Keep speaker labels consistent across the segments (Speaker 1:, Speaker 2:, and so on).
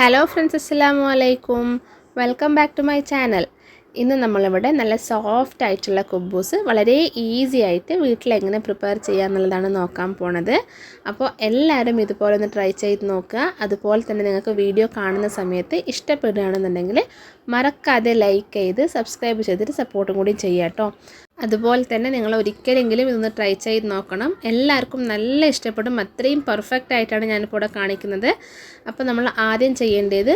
Speaker 1: Hello friends അസ്സലാമു അലൈക്കും welcome back to my channel ഇന്ന് നമ്മളിവിടെ നല്ല സോഫ്റ്റ് ആയിട്ടുള്ള കുബൂസ് വളരെ ഈസി ആയിട്ട് വീട്ടിൽ എങ്ങനെ പ്രിപ്പയർ ചെയ്യുക എന്നുള്ളതാണ് നോക്കാൻ പോണത്. അപ്പോൾ എല്ലാവരും ഇതുപോലെ ഒന്ന് ട്രൈ ചെയ്ത് നോക്കുക. അതുപോലെ തന്നെ നിങ്ങൾക്ക് വീഡിയോ കാണുന്ന സമയത്ത് ഇഷ്ടപ്പെടുകയാണെന്നുണ്ടെങ്കിൽ മറക്കാതെ ലൈക്ക് ചെയ്ത് സബ്സ്ക്രൈബ് ചെയ്തിട്ട് സപ്പോർട്ടും കൂടി ചെയ്യാം കേട്ടോ. അതുപോലെ തന്നെ നിങ്ങൾ ഒരിക്കലെങ്കിലും ഇതൊന്ന് ട്രൈ ചെയ്ത് നോക്കണം. എല്ലാവർക്കും നല്ല ഇഷ്ടപ്പെടും. അത്രയും പെർഫെക്റ്റ് ആയിട്ടാണ് ഞാനിപ്പോൾ ഇവിടെ കാണിക്കുന്നത്. അപ്പോൾ നമ്മൾ ആദ്യം ചെയ്യേണ്ടത്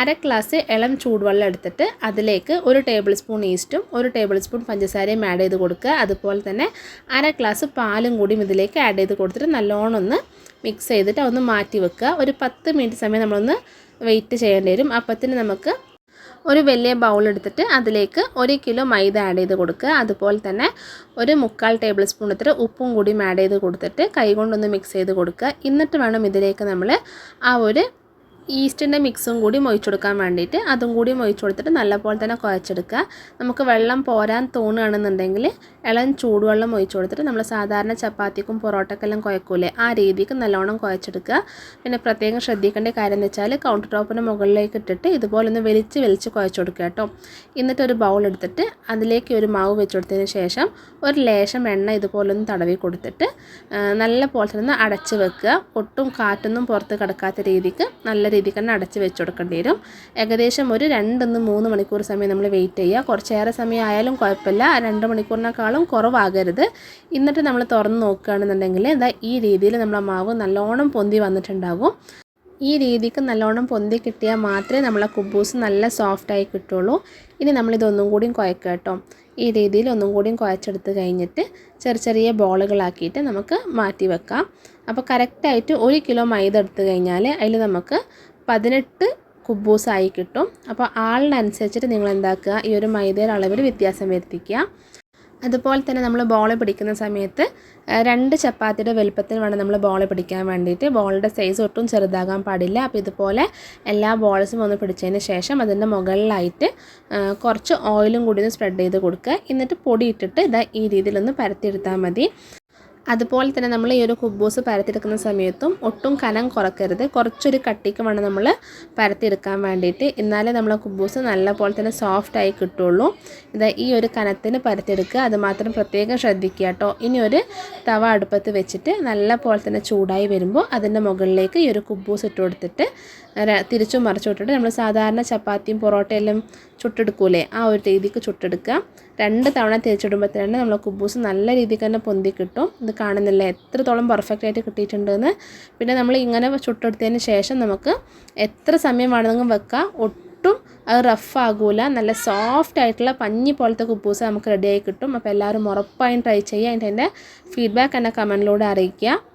Speaker 1: അര ഗ്ലാസ് ഇളം ചൂടുവെള്ളം എടുത്തിട്ട് അതിലേക്ക് ഒരു ടേബിൾ സ്പൂൺ ഈസ്റ്റും ഒരു ടേബിൾ സ്പൂൺ പഞ്ചസാരയും ആഡ് ചെയ്ത് കൊടുക്കുക. അതുപോലെ തന്നെ അര ഗ്ലാസ് പാലും കൂടിയും ഇതിലേക്ക് ആഡ് ചെയ്ത് കൊടുത്തിട്ട് നല്ലോണം ഒന്ന് മിക്സ് ചെയ്തിട്ട് അതൊന്ന് മാറ്റി വെക്കുക. ഒരു പത്ത് മിനിറ്റ് സമയം നമ്മളൊന്ന് വെയിറ്റ് ചെയ്യേണ്ടി വരും. അപ്പത്തിന് നമുക്ക് ഒരു വലിയ ബൗൾ എടുത്തിട്ട് അതിലേക്ക് ഒരു കിലോ മൈദ ആഡ് ചെയ്ത് കൊടുക്കുക. അതുപോലെ തന്നെ ഒരു മുക്കാൽ ടേബിൾ സ്പൂൺ ഇത്ര ഉപ്പും കൂടിയും ആഡ് ചെയ്ത് കൊടുത്തിട്ട് കൈകൊണ്ടൊന്ന് മിക്സ് ചെയ്ത് കൊടുക്കുക. എന്നിട്ട് വേണം ഇതിലേക്ക് നമ്മൾ ആ ഒരു ഈസ്റ്റിന്റെ മിക്സും കൂടി മൊഴിച്ചു കൊടുക്കാൻ വേണ്ടിയിട്ട് അതും കൂടി മൊഴിച്ചു കൊടുത്തിട്ട് നല്ലപോലെ തന്നെ കുഴച്ചെടുക്കുക. നമുക്ക് വെള്ളം പോരാൻ തോന്നുകയാണെന്നുണ്ടെങ്കിൽ ഇളം ചൂടുവെള്ളം ഒഴിച്ചു കൊടുത്തിട്ട് നമ്മൾ സാധാരണ ചപ്പാത്തിക്കും പൊറോട്ടക്കെല്ലാം കുഴക്കൂലേ? ആ രീതിക്ക് നല്ലോണം കുഴച്ചെടുക്കുക. പിന്നെ പ്രത്യേകം ശ്രദ്ധിക്കേണ്ട കാര്യം എന്ന് വെച്ചാൽ കൗണ്ടർ ടോപ്പിന് മുകളിലേക്ക് ഇട്ടിട്ട് ഇതുപോലെ ഒന്ന് വലിച്ച് വലിച്ച് കുഴച്ചു കൊടുക്കുക കേട്ടോ. എന്നിട്ട് ഒരു ബൗൾ എടുത്തിട്ട് അതിലേക്ക് ഒരു മാവ് വെച്ച് കൊടുത്തതിന് ശേഷം ഒരു ലേശം എണ്ണ ഇതുപോലെ ഒന്ന് തടവി കൊടുത്തിട്ട് നല്ല പോലെ തന്നെ അടച്ച് വെക്കുക. ഒട്ടും കാറ്റൊന്നും പുറത്ത് കിടക്കാത്ത രീതിക്ക് നല്ല രീതിക്ക് തന്നെ അടച്ച് വെച്ച് കൊടുക്കേണ്ടി വരും. ഏകദേശം ഒരു രണ്ടൊന്ന് മൂന്ന് മണിക്കൂർ സമയം നമ്മൾ വെയിറ്റ് ചെയ്യുക. കുറച്ചേറെ സമയം ആയാലും കുഴപ്പമില്ല രണ്ട് മണിക്കൂറിനേക്കാളും കുറവാകരുത്. എന്നിട്ട് നമ്മൾ തുറന്ന് നോക്കുകയാണെന്നുണ്ടെങ്കിൽ എന്താ ഈ രീതിയിൽ നമ്മളെ മാവ് നല്ലോണം പൊന്തി വന്നിട്ടുണ്ടാകും ഈ രീതിക്ക് നല്ലോണം പൊന്തി കിട്ടിയാൽ മാത്രമേ നമ്മളെ കുബൂസ് നല്ല സോഫ്റ്റായി കിട്ടുള്ളൂ. ഇനി നമ്മളിതൊന്നും കൂടിയും കുഴക്കുക കേട്ടോ. ഈ രീതിയിൽ ഒന്നും കൂടിയും കുഴച്ചെടുത്ത് കഴിഞ്ഞിട്ട് ചെറിയ ചെറിയ ബോളുകളാക്കിയിട്ട് നമുക്ക് മാറ്റി വെക്കാം. അപ്പോൾ കറക്റ്റായിട്ട് ഒരു കിലോ മൈദ എടുത്തു കഴിഞ്ഞാൽ അതിൽ നമുക്ക് പതിനെട്ട് കുബൂസായി കിട്ടും. അപ്പോൾ ആളിനനുസരിച്ചിട്ട് നിങ്ങൾ എന്താക്കുക? ഈ ഒരു മൈദയുടെ അളവിൽ വ്യത്യാസം വരുത്തിക്കുക. അതുപോലെ തന്നെ നമ്മൾ ബോൾ പിടിക്കുന്ന സമയത്ത് രണ്ട് ചപ്പാത്തിയുടെ വലുപ്പത്തിന് വേണം നമ്മൾ ബോൾ പിടിക്കാൻ വേണ്ടിയിട്ട്. ബോളിന്റെ സൈസ് ഒട്ടും ചെറുതാകാൻ പാടില്ല. അപ്പോൾ ഇതുപോലെ എല്ലാ ബോൾസും ഒന്ന് പിടിച്ചതിന് ശേഷം അതിന്റെ മുകളിലായിട്ട് കുറച്ച് ഓയിലും കൂടി ഒന്ന് സ്പ്രെഡ് ചെയ്ത് കൊടുക്കുക. എന്നിട്ട് പൊടി ഇട്ടിട്ട് ഇതാ ഈ രീതിയിലൊന്ന് പരത്തിയെടുത്താൽ മതി. അതുപോലെ തന്നെ നമ്മൾ ഈ ഒരു കുബൂസ് പരത്തിയെടുക്കുന്ന സമയത്തും ഒട്ടും കനം കുറക്കരുത്. കുറച്ചൊരു കട്ടിക്ക് വേണം നമ്മൾ പരത്തിയെടുക്കാൻ വേണ്ടിയിട്ട്. എന്നാലേ നമ്മളെ കുബൂസ് നല്ല പോലെ തന്നെ സോഫ്റ്റായി കിട്ടുള്ളൂ. ഇത് ഈ ഒരു കനത്തിന് പരത്തിയെടുക്കുക. അതുമാത്രം പ്രത്യേകം ശ്രദ്ധിക്കുക കേട്ടോ. ഇനി ഒരു തവ അടുപ്പത്ത് വെച്ചിട്ട് നല്ല പോലെ തന്നെ ചൂടായി വരുമ്പോൾ അതിന്റെ മുകളിലേക്ക് ഈ ഒരു കുബൂസ് ഇട്ട് കൊടുത്തിട്ട് തിരിച്ചും മറിച്ചു വിട്ടിട്ട് നമ്മൾ സാധാരണ ചപ്പാത്തിയും പൊറോട്ടയെല്ലാം ചുട്ടെടുക്കൂലേ? ആ ഒരു രീതിക്ക് ചുട്ടെടുക്കുക. രണ്ട് തവണ തിരിച്ചിടുമ്പോൾ തന്നെ നമ്മൾ കുബൂസ് നല്ല രീതിക്ക് തന്നെ പൊന്തി കിട്ടും. ഇത് കാണുന്നില്ല? എത്രത്തോളം പെർഫെക്റ്റ് ആയിട്ട് കിട്ടിയിട്ടുണ്ടെന്ന്. പിന്നെ നമ്മൾ ഇങ്ങനെ ചുട്ടെടുത്തതിന് ശേഷം നമുക്ക് എത്ര സമയം വേണമെങ്കിലും വെക്കാം. ഒട്ടും അത് റഫ് നല്ല സോഫ്റ്റ് ആയിട്ടുള്ള പഞ്ഞി പോലത്തെ കുബൂസ് നമുക്ക് റെഡിയായി കിട്ടും. അപ്പോൾ എല്ലാവരും ഉറപ്പായും ട്രൈ ചെയ്യുക. അതിന്റെ ഫീഡ്ബാക്ക് എന്നെ കമന്റിലൂടെ അറിയിക്കുക.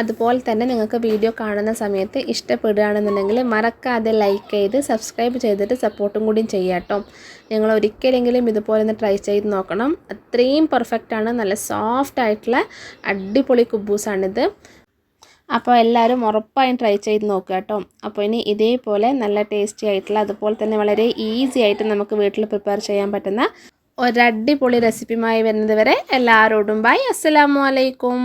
Speaker 1: അതുപോലെ തന്നെ നിങ്ങൾക്ക് വീഡിയോ കാണുന്ന സമയത്ത് ഇഷ്ടപ്പെടുകയാണെന്നുണ്ടെങ്കിൽ മറക്കാതെ ലൈക്ക് ചെയ്ത് സബ്സ്ക്രൈബ് ചെയ്തിട്ട് സപ്പോർട്ടും കൂടിയും ചെയ്യാട്ടോ നിങ്ങൾ ഒരിക്കലെങ്കിലും ഇതുപോലെ ഒന്ന് ട്രൈ ചെയ്ത് നോക്കണം. അത്രയും പെർഫെക്റ്റാണ് നല്ല സോഫ്റ്റ് ആയിട്ടുള്ള അടിപൊളി കുബൂസാണിത്. അപ്പോൾ എല്ലാവരും ഉറപ്പായും ട്രൈ ചെയ്ത് നോക്കുക കേട്ടോ. അപ്പോൾ ഇനി ഇതേപോലെ നല്ല ടേസ്റ്റി ആയിട്ടുള്ള അതുപോലെ തന്നെ വളരെ ഈസി ആയിട്ട് നമുക്ക് വീട്ടിൽ പ്രിപ്പയർ ചെയ്യാൻ പറ്റുന്ന ഒരടിപൊളി റെസിപ്പിയുമായി വരുന്നത് വരെ എല്ലാവരോടും ബൈ അസ്സലാമു അലൈക്കും.